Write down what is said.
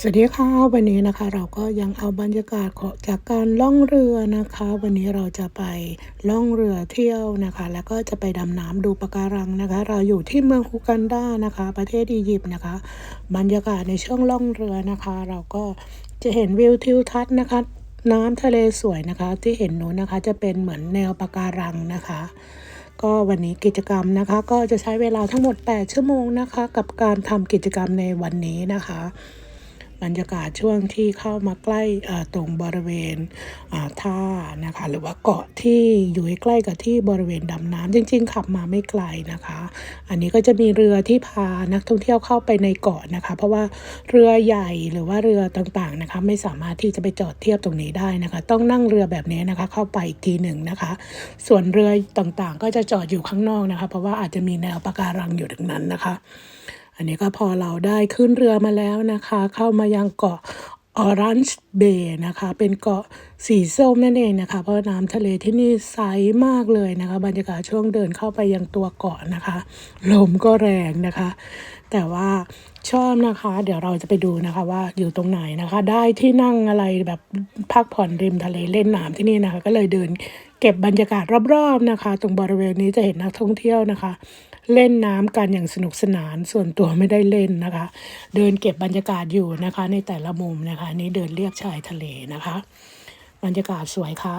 สวัสดีค่ะวันนี้นะคะเราก็ยังเอาบรรยากาศของจากการล่องเรือนะคะ วันนี้เราจะไปล่องเรือเที่ยวนะคะ แล้วก็จะไปดำน้ำดูปะการังนะคะ เราอยู่ที่เมืองฮูกันดานะคะ ประเทศอียิปต์นะคะ บรรยากาศในช่วงล่องเรือนะคะ เราก็จะเห็นวิวทิวทัศน์นะคะ น้ำทะเลสวยนะคะ ที่เห็นนู้นนะคะ จะเป็นเหมือนแนวปะการังนะคะ ก็วันนี้กิจกรรมนะคะ ก็จะใช้เวลาทั้งหมด 8 ชั่วโมงนะคะ กับการทำกิจกรรมในวันนี้นะคะ บรรยากาศช่วงที่เข้ามาใกล้ตรงบริเวณท่านะคะหรือว่าเกาะที่อยู่ใกล้กับที่บริเวณดำน้ำจริง ๆ ขับมาไม่ไกลนะคะ อันนี้ก็จะมีเรือที่พานักท่องเที่ยวเข้าไปในเกาะนะคะ เพราะว่าเรือใหญ่หรือว่าเรือต่างๆนะคะ ไม่สามารถที่จะไปจอดเทียบตรงนี้ได้นะคะ ต้องนั่งเรือแบบนี้นะคะ เข้าไปอีกทีหนึ่งนะคะ ส่วนเรือต่างๆ ก็จะจอดอยู่ข้างนอกนะคะ เพราะว่าอาจจะมีแนวปะการังอยู่ตรงนั้นนะคะ อันนี้ก็พอเราได้ขึ้นเรือมาแล้วนะคะ เข้ามายังเกาะออรันจ์เบย์นะคะ เป็นเกาะสีส้มนั่นเองนะคะ เพราะน้ำทะเลที่นี่ใสมากเลยนะคะ บรรยากาศช่วงเดินเข้าไปยังตัวเกาะนะคะ ลมก็แรงนะคะ แต่ว่าชอบนะคะ เดี๋ยวเราจะไปดูนะคะว่าอยู่ตรงไหนนะคะ ได้ที่นั่งอะไรแบบพักผ่อนริมทะเลเล่นน้ำที่นี่นะคะ ก็เลยเดินเก็บบรรยากาศรอบๆนะคะ ตรงบริเวณนี้จะเห็นนักท่องเที่ยวนะคะ เล่นน้ำกันอย่างสนุกสนานส่วนตัวไม่ได้เล่นนะคะ เดินเก็บบรรยากาศอยู่นะคะ ในแต่ละมุมนะคะ นี่เดินเลียบชายทะเลนะคะ บรรยากาศสวยค่ะ